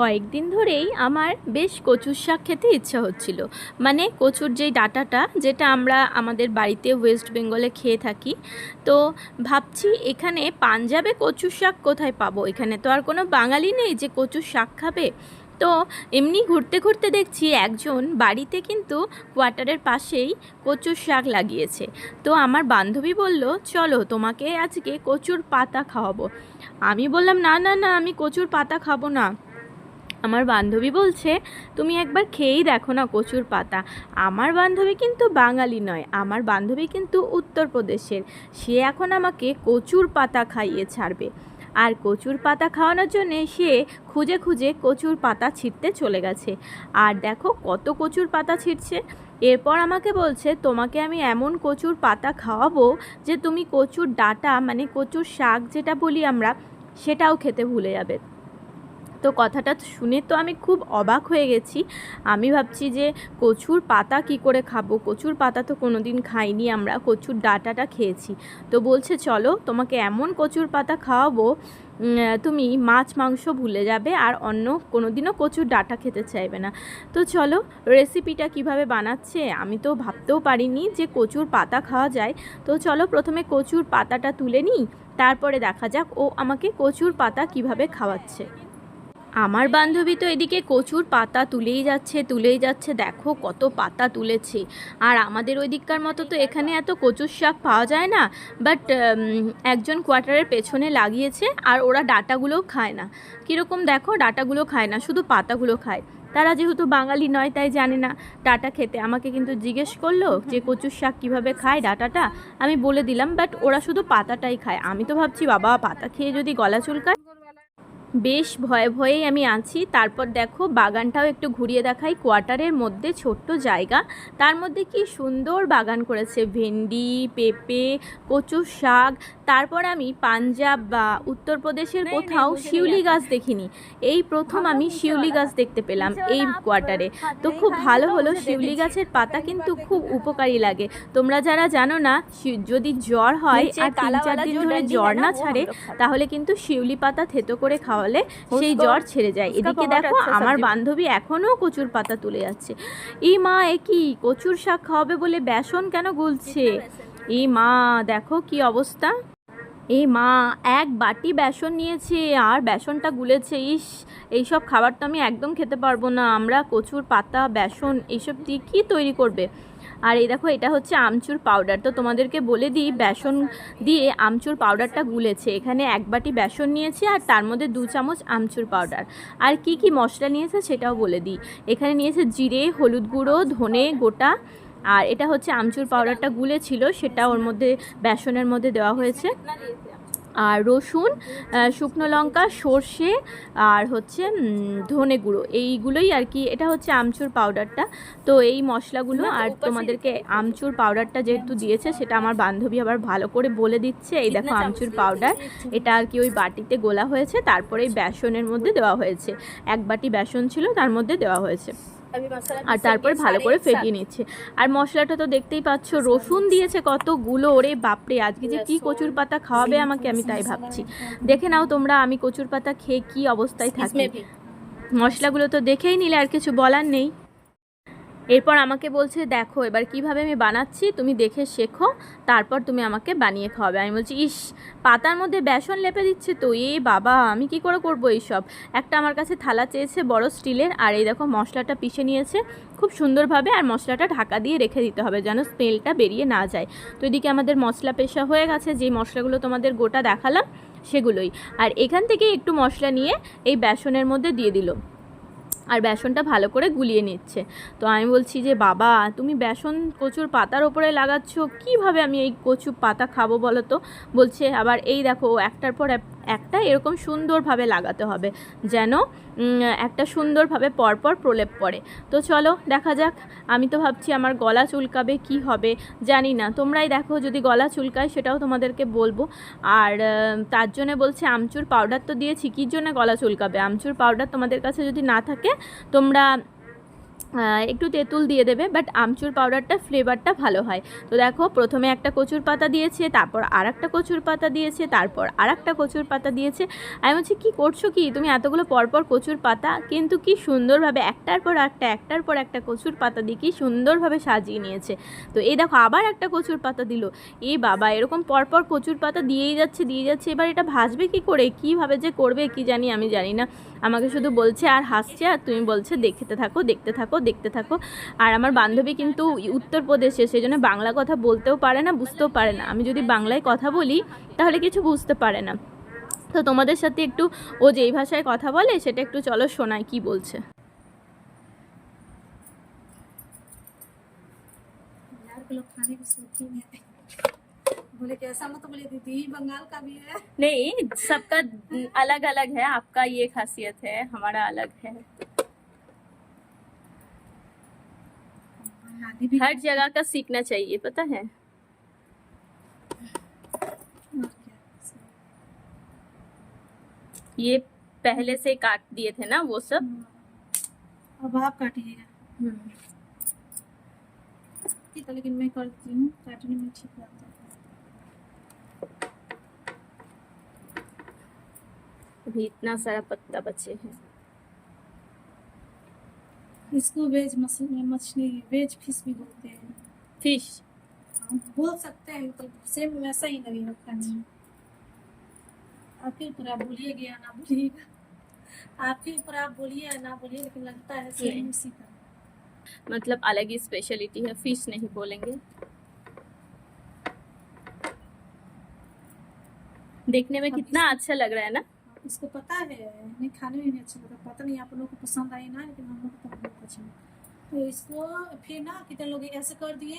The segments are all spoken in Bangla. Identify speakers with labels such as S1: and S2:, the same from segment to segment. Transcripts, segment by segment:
S1: কয়েকদিন ধরেই আমার বেশ কচুর শাক খেতে ইচ্ছা হচ্ছিল। মানে কচুর যেই ডাটাটা, যেটা আমরা আমাদের বাড়িতে ওয়েস্ট বেঙ্গলে খেয়ে থাকি, তো ভাবছি এখানে পাঞ্জাবে কচুর শাক কোথায় পাবো? এখানে তো আর কোনো বাঙালি নেই যে কচুর শাক খাবে। তো এমনি ঘুরতে ঘুরতে দেখছি একজন বাড়িতে কিন্তু কোয়ার্টারের পাশেই কচুর শাক লাগিয়েছে। তো আমার বান্ধবী বলল, চলো তোমাকে আজকে কচুর পাতা খাওয়াবো। আমি বললাম, না না না, আমি কচুর পাতা খাব না। আমার বান্ধবী বলছে, তুমি একবার খেয়েই দেখো না কচুর পাতা। আমার বান্ধবী কিন্তু বাঙালি নয়, আমার বান্ধবী কিন্তু উত্তরপ্রদেশের। সে এখন আমাকে কচুর পাতা খাইয়ে ছাড়বে। আর কচুর পাতা খাওয়ানোর জন্যে সে খুঁজে খুঁজে কচুর পাতা ছিঁড়তে চলে গেছে। আর দেখো কত কচুর পাতা ছিঁড়ছে। এরপর আমাকে বলছে, তোমাকে আমি এমন কচুর পাতা খাওয়াবো যে তুমি কচুর ডাটা মানে কচুর শাক যেটা বলি আমরা, সেটাও খেতে ভুলে যাবে। তো কথাটা শুনে তো আমি খুব অবাক হয়ে গেছি। আমি ভাবছি যে কচুর পাতা কি করে খাব? কচুর পাতা তো কোনো দিন খাইনি আমরা, কচুর ডাটাটা খেয়েছি। তো বলছে, চলো তোমাকে এমন কচুর পাতা খাওয়াবো তুমি মাছ, মাংস ভুলে যাবে আর অন্য কোনো দিনও কচুর ডাটা খেতে চাইবে না। তো চলো রেসিপিটা কীভাবে বানাচ্ছে আমি তো ভাবতেও পারিনি যে কচুর পাতা খাওয়া যায়। তো চলো প্রথমে কচুর পাতাটা তুলে নিই, তারপরে দেখা যাক ও আমাকে কচুর পাতা কীভাবে খাওয়াচ্ছে। আমার বান্ধবী তো এদিকে কচুর পাতা তুলেই যাচ্ছে তুলেই যাচ্ছে। দেখো কত পাতা তুলেছে। আর আমাদের ওই দিককার মতো তো এখানে এত কচুর শাক পাওয়া যায় না। বাট একজন কোয়ার্টারের পেছনে লাগিয়েছে আর ওরা ডাটাগুলোও খায় না। কীরকম দেখো, ডাটাগুলো খায় না, শুধু পাতাগুলো খায়। তারা যেহেতু বাঙালি নয়, তাই জানে না। ডাটা খেতে আমাকে কিন্তু জিজ্ঞেস করল যে কচুর শাক কীভাবে খায় ডাটাটা। আমি বলে দিলাম, বাট ওরা শুধু পাতাটাই খায়। আমি তো ভাবছি, বাবা, পাতা খেয়ে যদি গলা চুলকায়। বেশ ভয়ে ভয়েই আমি আছি। তারপর দেখো, বাগানটাও একটু ঘুরিয়ে দেখাই। কোয়ার্টারের মধ্যে ছোট্ট জায়গা। তার মধ্যে কি সুন্দর বাগান করেছে। ভেন্ডি, পেঁপে কচু শাক। তারপর আমি পাঞ্জাব বা উত্তরপ্রদেশের কোথাও শিউলি গাছ দেখিনি। এই প্রথম আমি শিউলি গাছ দেখতে পেলাম এই কোয়ার্টারে তো খুব ভালো হলো শিউলি গাছের পাতা কিন্তু খুব উপকারী লাগে। তোমরা যারা জানো না যদি জ্বর হয় আর তিন চার দিন ধরে জ্বর না ছাড়ে তাহলে কিন্তু শিউলি পাতা থেতো করে খাওয়ালে সেই জ্বর ছেড়ে যায়। এদিকে দেখো আমার বান্ধবী এখনও কচুর পাতা তুলে যাচ্ছে। এই মা এ কি? কচুর শাক খাওয়াবে বলে বেসন কেন গুলছে? এই মা দেখো কি অবস্থা। এই মা, এক বাটি বেসন নিয়েছে আর বেসনটা গুলেছে। ইস, এইসব খাবার তো আমি একদম খেতে পারব না। আমরা কচুর পাতা, বেসন এইসব দিয়ে কী তৈরি করবে? আর এই দেখো, এটা হচ্ছে আমচুর পাউডার তো তোমাদেরকে বলে দিই, বেসন দিয়ে আমচুর পাউডারটা গুলেছে। এখানে এক বাটি বেসন নিয়েছি আর তার মধ্যে দু চামচ আমচুর পাউডার আর কি কি মশলা নিয়েছে সেটাও বলে দিই। এখানে নিয়েছে জিরে, হলুদ গুঁড়ো, ধনে গোটা আর এটা হচ্ছে আমচুর পাউডারটা গুলে ছিল সেটা ওর মধ্যে বেসনের মধ্যে দেওয়া হয়েছে। আর রসুন শুকনো লঙ্কা সর্ষে আর হচ্ছে ধনে গুঁড়ো এইগুলোই আর কি। এটা হচ্ছে আমচুর পাউডারটা। তো এই মশলাগুলো আর তোমাদেরকে আমচুর পাউডারটা যেহেতু দিয়েছে সেটা আমার বান্ধবী আবার ভালো করে বলে দিচ্ছে। এই দেখো আমচুর পাউডার এটা আর কি ওই বাটিতে গোলা হয়েছে তারপরে এই বেসনের মধ্যে দেওয়া হয়েছে। এক বাটি বেসন ছিল তার মধ্যে দেওয়া হয়েছে। আর তারপরে ভালো করে ফেটিয়ে নিচ্ছে। আর মশলাটা তো দেখতেই পাচ্ছ রসুন দিয়েছে কতগুলো ওরে বাপরে আজকে যে কি কচুর পাতা খাওয়াবে আমাকে আমি তাই ভাবছি। দেখে নাও তোমরা আমি কচুর পাতা খেয়ে কি অবস্থায় থাকি। মশলাগুলো তো দেখেই নিলে আর কিছু বলার নেই। এরপর আমাকে বলছে, দেখো, এবার কীভাবে আমি বানাচ্ছি, তুমি দেখে শেখো, তারপর তুমি আমাকে বানিয়ে খাওয়াবে। আমি বলছি, ইস, পাতার মধ্যে বেসন লেপে দিচ্ছে তো, এ বাবা, আমি কি করে করব এইসব? একটা আমার কাছে থালা চেয়েছে বড় স্টিলের, আর এই দেখো মশলাটা পিষে নিয়েছে, খুব সুন্দরভাবে, আর মশলাটা ঢাকা দিয়ে রেখে দিতে হবে যেন স্মেলটা বেরিয়ে না যায়। তো এদিকে আমাদের মশলা পেশা হয়ে গেছে, যে মশলাগুলো তোমাদের গোটা দেখালাম, সেগুলোই। আর এখান থেকে একটু মশলা নিয়ে এই বেসনের মধ্যে দিয়ে দিল। আর বেসনটা ভালো করে গুলিয়ে নিচ্ছে। তো আমি বলছি যে, বাবা, তুমি বেসন কচুর পাতার ওপরে লাগাচ্ছ, কীভাবে আমি এই কচু পাতা খাব বলো তো? বলছে, আবার এই দেখো, একটার পর এক- একটা এরকম সুন্দরভাবে লাগাতে হবে, যেন একটা সুন্দরভাবে পরপর প্রলেপ পড়ে। তো চলো, দেখা যাক। আমি তো ভাবছি আমার গলা চুলকাবে, কি হবে? জানি না। তোমরাই দেখো, যদি গলা চুলকায়, সেটাও তোমাদেরকে বলব। আর তার জন্য বলছে, আমচুর পাউডার তো দিয়েছি, কী জন্য গলা চুলকাবে? আমচুর পাউডার তোমাদের কাছে যদি না থাকে তোমরা একটু তেঁতুল দিয়ে দেবে বাট আমচুর পাউডারটা ফ্লেভারটা ভালো হয়। তো দেখো, প্রথমে একটা কচুর পাতা দিয়েছে, তারপর আর একটা কচুর পাতা দিয়েছে, তারপর আর একটা কচুর পাতা দিয়েছে। আমি বলছি, কী করছ কি? তুমি এতগুলো পরপর কচুর পাতা? কিন্তু কি সুন্দরভাবে একটার পর একটা, একটার পর একটা কচুর পাতা দিয়ে কি সুন্দরভাবে সাজিয়ে নিয়েছে। তো এই দেখো, আবার একটা কচুর পাতা দিল। এই বাবা, এরকম পরপর কচুর পাতা দিয়েই যাচ্ছে, দিয়ে যাচ্ছে। এবার এটা ভাজবে কি করে? কীভাবে যে করবে, কি জানি, আমি জানি না। আমাকে শুধু বলছে আর হাসছে আর তুমি বলছে দেখতে থাকো দেখতে থাকো দেখতে থাকো আর আমার বান্ধবী কিন্তু উত্তরপ্রদেশে সেই জন্য বাংলা কথা বলতেও পারে না বুঝতেও পারে না আমি যদি বাংলায় কথা বলি তাহলে কিছু বুঝতে পারে না তো তোমাদের সাথে একটু ও যেই ভাষায় কথা বলে সেটা একটু চলো শোনায় কি বলছে
S2: बिहार के लोग खाने के शौकीन है बोले कि ऐसा मत बोले दीदी बंगाल का भी है।
S1: नहीं सबका अलग अलग है आपका ये खासियत है हमारा अलग है। हर जगह का सीखना चाहिए पता है? ये पहले से काट दिए थे ना वो सब?
S2: अब आप काटिएगा। ठीक लेकिन मैं करती हूँ काटने में ठीक लगता है।
S1: अभी इतना सारा पत्ता बचे हैं।
S2: इसको वेज मछली मछली वेज फ़िश भी बोलते हैं।
S1: फ़िश।
S2: बोल सकते हैं तो सेम वैसा ही लगेगा खाने में। आपके ऊपर आप बोलिएगा या ना बोलिएगा आपके ऊपर आप बोलिए या ना बोलिए लेकिन लगता है सेम उसी का।
S1: मतलब अलग ही स्पेशलिटी है फ़िश नहीं बोलेंगे। देखने में कितना अच्छा लग रहा है ना?
S2: इसको पता है नहीं खाने में नहीं अच्छा लगता। पता नहीं आप लोगों को पसंद आई ना लेकिन हम लोग को तो बहुत अच्छा लगा। तो इसको फिर ना कितने लोग ऐसे कर दिए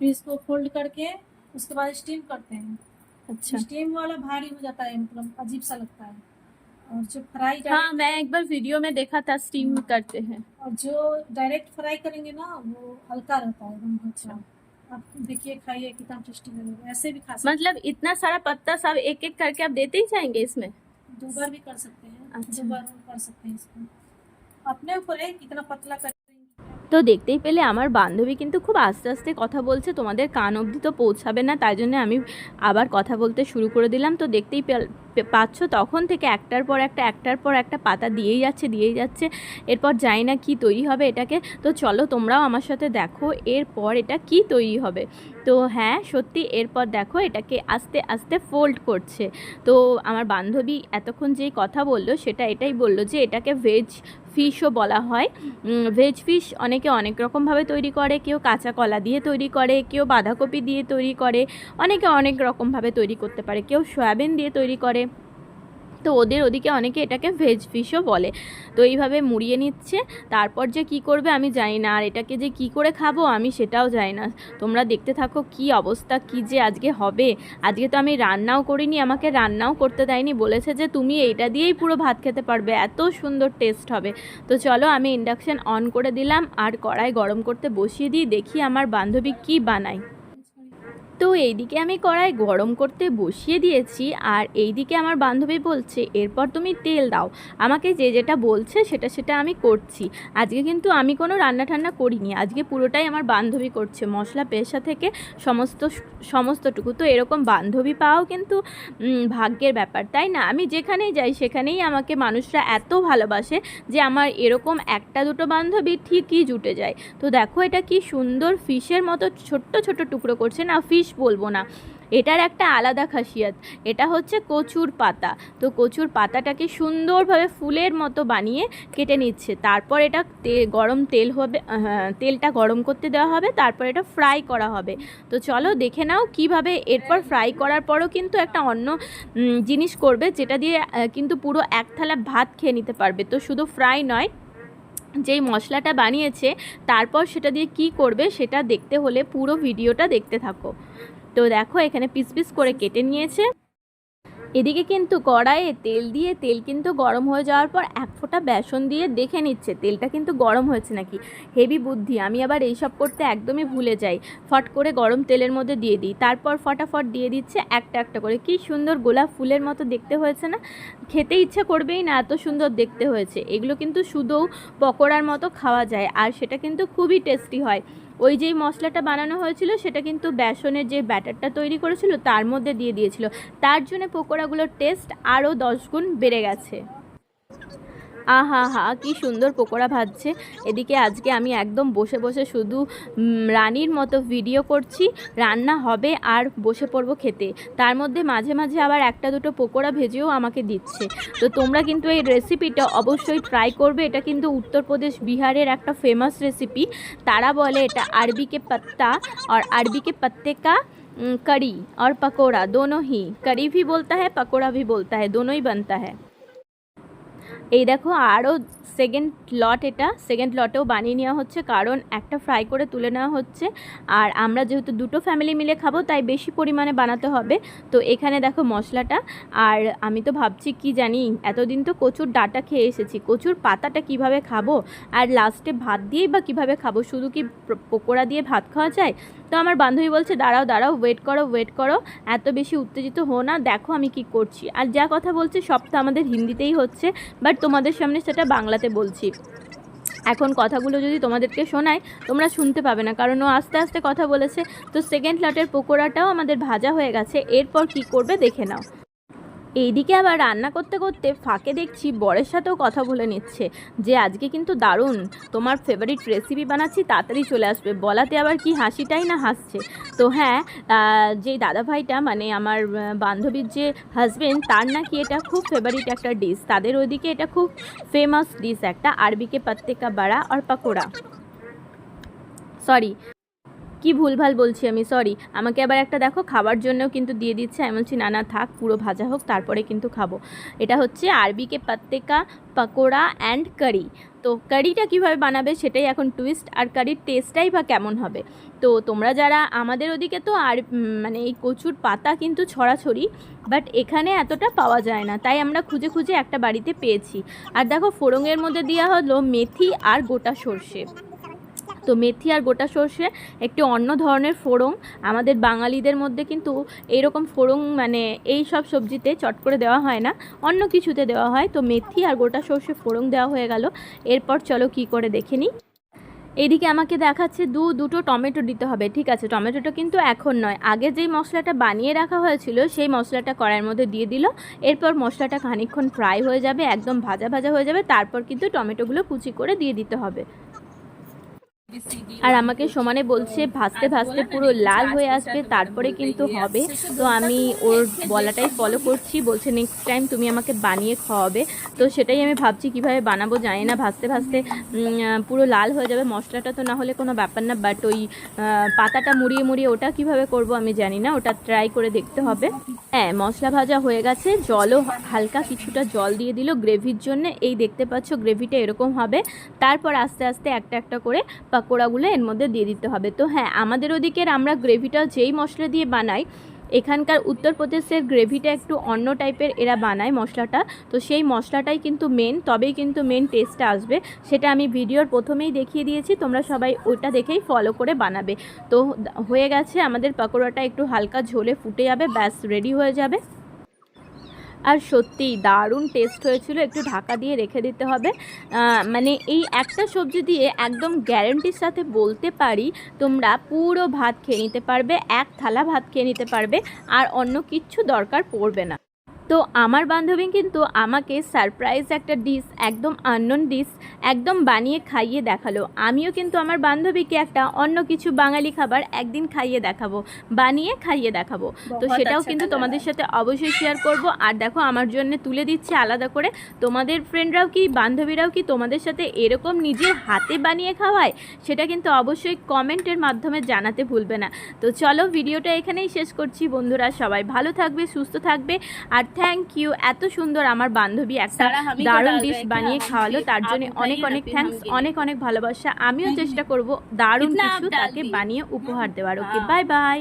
S2: फिर इसको फोल्ड करके उसके बाद स्टीम करते हैं।
S1: अच्छा।
S2: स्टीम वाला भारी हो जाता है मतलब अजीब सा लगता है। और जो फ्राई
S1: हाँ मैं एक बार वीडियो में देखा था स्टीम करते हैं।
S2: और जो डायरेक्ट फ्राई करेंगे ना वो हल्का रहता है एकदम अच्छा। आप देखिए खाइए कितना टेस्टी लगेगा। ऐसे भी खा सकते
S1: मतलब इतना सारा पत्ता सब एक एक करके आप देते ही जाएँगे इसमें?
S2: हैं दो बार भी कर सकते हैं
S1: अच्छा।
S2: दो बार कर सकते हैं इसको अपने ऊपर है कितना पतला करेंगे
S1: তো দেখতেই পেলে আমার বান্ধবী কিন্তু খুব আস্তে আস্তে কথা বলছে, তোমাদের কান অবধি তো পৌঁছাবে না, তাই জন্য আমি আবার কথা বলতে শুরু করে দিলাম। তো দেখতেই পাচ্ছ তখন থেকে একটার পর একটা, একটার পর একটা পাতা দিয়েই যাচ্ছে দিয়েই যাচ্ছে, এরপর জানি না কি তৈরি হবে এটাকে। তো চলো তোমরাও আমার সাথে দেখো, এরপর এটা কি তৈরি হবে। তো হ্যাঁ সত্যি এরপর দেখো এটাকে আস্তে আস্তে ফোল্ড করছে। তো আমার বান্ধবী এতক্ষণ যেই কথা বলল, সেটা এটাই বলল যে এটাকে ভেজ ফিশও বলা হয়। ভেজ ফিশ অনেকে অনেক রকমভাবে তৈরি করে। কেউ কাঁচা কলা দিয়ে তৈরি করে, কেউ বাঁধাকপি দিয়ে তৈরি করে। অনেকে অনেক রকমভাবে তৈরি করতে পারে। কেউ সয়াবিন দিয়ে তৈরি করে। তো ওদের ওদিকে অনেকে এটাকে ভেজ ফিশও বলে। তো এইভাবে মুড়িয়ে নিচ্ছে, তারপর যে কি করবে আমি জানি না। আর এটাকে যে কি করে খাব আমি সেটাও জানি না। তোমরা দেখতে থাকো কি অবস্থা, কি যে আজকে হবে। আজকে তো আমি রান্নাও করিনি, আমাকে রান্নাও করতে দেয়নি। বলেছে যে তুমি এইটা দিয়েই পুরো ভাত খেতে পারবে, এত সুন্দর টেস্ট হবে। তো চলো আমি ইন্ডাকশন অন করে দিলাম, আর কড়াই গরম করতে বসিয়ে দিই, দেখি আমার বান্ধবী কি বানায়। তো এইদিকে আমি কড়াই গরম করতে বসিয়ে দিয়েছি আর এইদিকে আমার বান্ধবী বলছে, এরপর তুমি তেল দাও। আমাকে যে যেটা বলছে সেটা সেটা আমি করছি। আজকে কিন্তু আমি কোনো রান্না টান্না করিনি। আজকে পুরোটাই আমার বান্ধবী করছে, মশলা, পেশা থেকে সমস্ত, সমস্তটুকু। তো এরকম বান্ধবী পাওয়াও কিন্তু ভাগ্যের ব্যাপার, তাই না? আমি যেখানেই যাই সেখানেই আমাকে মানুষরা এত ভালোবাসে যে আমার এরকম একটা দুটো বান্ধবী ঠিকই জুটে যায়। তো দেখো এটা কি সুন্দর ফিশের মতো ছোট্ট ছোট টুকরো করছে। না ফিশ বলব না। এটার একটা আলাদা খাসিয়াত। এটা হচ্ছে কচুর পাতা। তো কচুর পাতাটাকে সুন্দরভাবে ফুলের মতো বানিয়ে কেটে নিচ্ছে। তারপর এটা গরম তেল হবে তেলটা গরম করতে দেওয়া হবে। তারপর এটা ফ্রাই করা হবে। তো চলো দেখে নাও কীভাবে এরপর ফ্রাই করার পরও কিন্তু একটা অন্য জিনিস করবে, যেটা দিয়ে কিন্তু পুরো এক থালা ভাত খেয়ে নিতে পারবে। তো শুধু ফ্রাই নয় যেই মশলাটা বানিয়েছে, তারপর সেটা দিয়ে কি করবে সেটা দেখতে হলে পুরো ভিডিওটা দেখতে থাকো। তো দেখো এখানে পিস পিস করে কেটে নিয়েছে। এদিকে কিন্তু কড়াইয়ে তেল দিয়ে তেল কিন্তু গরম হয়ে যাওয়ার পর এক ফোঁটা বেসন দিয়ে দেখে নিচ্ছে, তেলটা কিন্তু গরম হয়েছে নাকি? হেভি বুদ্ধি, আমি আবার এইসব করতে একদমই ভুলে যাই। ফট করে গরম তেলের মধ্যে দিয়ে দিই, তারপর ফটাফট দিয়ে দিচ্ছে একটা একটা করে। কি সুন্দর গোলাপ ফুলের মতো দেখতে হয়েছে না? খেতে ইচ্ছে করবেই না এত সুন্দর দেখতে হয়েছে। এগুলো কিন্তু শুধু পকোড়ার মতো খাওয়া যায়, আর সেটা কিন্তু খুবই টেস্টি হয়। ওই যেই মশলাটা বানানো হয়েছিল, সেটা কিন্তু বেসনের যে ব্যাটারটা তৈরি করেছিল, তার মধ্যে দিয়ে দিয়েছিল। তার জন্য পকোড়াগুলোর টেস্ট আরও দশ গুণ বেড়ে গেছে। আহা হা কি সুন্দর পকোড়া ভাজছে এদিকে আজকে আমি একদম বসে বসে শুধু উম, রানীর মতো ভিডিও করছি রান্না হবে আর বসে পড়বো খেতে তার মধ্যে মাঝে মাঝে আবার একটা দুটো পকোড়া ভেজেও আমাকে দিচ্ছে তো তোমরা কিন্তু এই রেসিপিটা অবশ্যই ট্রাই করবে এটা কিন্তু উত্তরপ্রদেশ বিহারের একটা ফেমাস রেসিপি তারা বলে এটা আরবি के पत्ता और अरबी के पत्ते का उम, कड़ी और पकोड़ा दोनों ही कड़ी भी बोलता है पकोड़ा भी बोलता है दोनों ही बनता है এই দেখো আরও সেকেন্ড লট এটা। সেকেন্ড লটেও বানিয়ে নেওয়া হচ্ছে, কারণ একটা ফ্রাই করে তুলে নেওয়া হচ্ছে। আর আমরা যেহেতু দুটো ফ্যামিলি মিলে খাব, তাই বেশি পরিমাণে বানাতে হবে। তো এখানে দেখো মশলাটা। আর আমি তো ভাবছি, কি জানি, এতদিন তো কচুর ডাটা খেয়ে এসেছি। কচুর পাতাটা কীভাবে খাব? আর লাস্টে ভাত দিয়েই বা কীভাবে খাব? শুধু কি পকোড়া দিয়ে ভাত খাওয়া যায়? তো আমার বান্ধবী বলছে, দাঁড়াও দাঁড়াও ওয়েট করো ওয়েট করো, এত বেশি উত্তেজিত হো না, দেখো আমি কি করছি। আর যা কথা বলছে সব তো আমাদের হিন্দিতেই হচ্ছে বাট তোমাদের সামনে সেটা বাংলাতে বলছি। এখন কথাগুলো যদি তোমাদেরকে শোনায়, তোমরা শুনতে পাবে না, কারণ ও আস্তে আস্তে কথা বলেছে। তো সেকেন্ড লটের পকোড়াটাও আমাদের ভাজা হয়ে গেছে, এরপর কি করবে দেখে নাও। এইদিকে আবার রান্না করতে করতে ফাঁকে দেখছি বরের সাথেও কথা বলে নিচ্ছে যে আজকে কিন্তু দারুণ, তোমার ফেভারিট রেসিপি বানাচ্ছি, তাড়াতাড়ি চলে আসবে। বলাতে আবার কি হাসিটাই না হাসছে। তো হ্যাঁ যেই দাদা ভাইটা মানে আমার বান্ধবীর যে হাজবেন্ড তার নাকি এটা খুব ফেভারিট একটা ডিশ তাদের ওইদিকে এটা খুব ফেমাস ডিশ একটা আরবিকে পাত্তে কা বাড়া আর পাকোড়া। সরি কি ভুলভাল বলছি আমি? সরি আমাকে আবার একটা দেখো খাবার জন্যও কিন্তু দিয়ে দিচ্ছে। আমি বলছি না না, থাক, পুরো ভাজা হোক, তারপরে কিন্তু খাব। এটা হচ্ছে আরবিকে পাত্তেকা, পাকোড়া অ্যান্ড কারি তো কারিটা কীভাবে বানাবে সেটাই এখন টুইস্ট আর কারির টেস্টটাই বা কেমন হবে? তো তোমরা যারা আমাদের ওদিকে তো আর মানে এই কচুর পাতা কিন্তু ছড়াছড়ি বাট এখানে এতটা পাওয়া যায় না। তাই আমরা খুঁজে খুঁজে একটা বাড়িতে পেয়েছি। আর দেখো ফোড়ঙের মধ্যে দেওয়া হলো মেথি আর গোটা সর্ষে। তো মেথি আর গোটা সর্ষে একটি অন্য ধরনের ফোড়ং আমাদের বাঙালিদের মধ্যে কিন্তু এইরকম ফোড়ং মানে এই সব সবজিতে চট করে দেওয়া হয় না। অন্য কিছুতে দেওয়া হয়। তো মেথি আর গোটা সর্ষে ফোড়ং দেওয়া হয়ে গেল। এরপর চলো কি করে দেখে নিই। এদিকে আমাকে দেখাচ্ছে দু, দুটো টমেটো দিতে হবে। ঠিক আছে, টমেটোটা কিন্তু এখন নয়। আগে যেই মশলাটা বানিয়ে রাখা হয়েছিল, সেই মশলাটা কড়াইয়ের মধ্যে দিয়ে দিল। এরপর মশলাটা খানিকক্ষণ ফ্রাই হয়ে যাবে, একদম ভাজা ভাজা হয়ে যাবে। তারপর কিন্তু টমেটোগুলো কুচি করে দিয়ে দিতে হবে। আর আমাকে সমানে বলছে ভাজতে ভাজতে পুরো লাল হয়ে আসবে তারপরে কিন্তু হবে। তো আমি ওর বলাটাই ফলো করছি বলছে নেক্সট টাইম তুমি আমাকে বানিয়ে খাওয়াবে। তো সেটাই আমি ভাবছি কীভাবে বানাবো জানি না। উম, আহ, পুরো লাল হয়ে যাবে। মশলাটা তো না হলে কোনো ব্যাপার না বাট ওই পাতাটা মুড়িয়ে মুড়িয়ে ওটা কীভাবে করব আমি জানি না। ওটা ট্রাই করে দেখতে হবে। হ্যাঁ মশলা ভাজা হয়ে গেছে। জলও হালকা কিছুটা জল দিয়ে দিল গ্রেভির জন্য। এই দেখতে পাচ্ছ গ্রেভিটা এরকম হবে। তারপর আস্তে আস্তে একটা একটা করে পাকোড়াগুলো এর মধ্যে দিয়ে দিতে হবে। তো হ্যাঁ আমাদের ওদিকের আমরা গ্রেভিটা যেই মশলা দিয়ে বানাই, এখানকার উত্তরপ্রদেশের গ্রেভিটা একটু অন্য টাইপের এরা বানায় মশলাটা। তো সেই মশলাটাই কিন্তু মেন তবেই কিন্তু মেন টেস্টটা আসবে। সেটা আমি ভিডিওর প্রথমেই দেখিয়ে দিয়েছি, তোমরা সবাই ওইটা দেখেই ফলো করে বানাবে। তো হয়ে গেছে, আমাদের পাকোড়াটা একটু হালকা ঝোলে ফুটে যাবে, ব্যাস রেডি হয়ে যাবে। আর সত্যিই দারুণ টেস্ট হয়েছিল। একটু ঢাকা দিয়ে রেখে দিতে হবে। মানে এই একটা সবজি দিয়ে একদম গ্যারেন্টির সাথে বলতে পারি, তোমরা পুরো ভাত খেয়ে নিতে পারবে, এক থালা ভাত খেয়ে নিতে পারবে, আর অন্য কিচ্ছু দরকার পড়বে না। তো আমার বান্ধবী কিন্তু আমাকে সারপ্রাইজ একটা ডিশ একদম আননোন ডিশ একদম বানিয়ে খাইয়ে দেখাল। আমিও কিন্তু আমার বান্ধবীকে একটা অন্য কিছু বাঙালি খাবার একদিন খাইয়ে দেখাবো বানিয়ে খাইয়ে দেখাবো। তো সেটাও
S2: আচ্ছা,
S1: কিন্তু তোমাদের সাথে অবশ্যই শেয়ার করব। আর দেখো আমার জন্য তুলে দিচ্ছে আলাদা করে। তোমাদের ফ্রেন্ডরাও কি বান্ধবীরাও কি তোমাদের সাথে এরকম নিজের হাতে বানিয়ে খাওয়ায়? সেটা কিন্তু অবশ্যই কমেন্টের মাধ্যমে জানাতে ভুলবে না। তো চলো ভিডিওটা এখানেই শেষ করছি বন্ধুরা। সবাই ভালো থাকবে সুস্থ থাকবে। আর থ্যাংক ইউ এত সুন্দর আমার বান্ধবী একটা দারুণ ডিশ বানিয়ে খাওয়ালো। তার জন্য অনেক অনেক
S3: থ্যাংকস
S1: অনেক অনেক ভালোবাসা। আমিও চেষ্টা করব দারুণ কিছু তাকে বানিয়ে উপহার দেওয়ার। Okay bye bye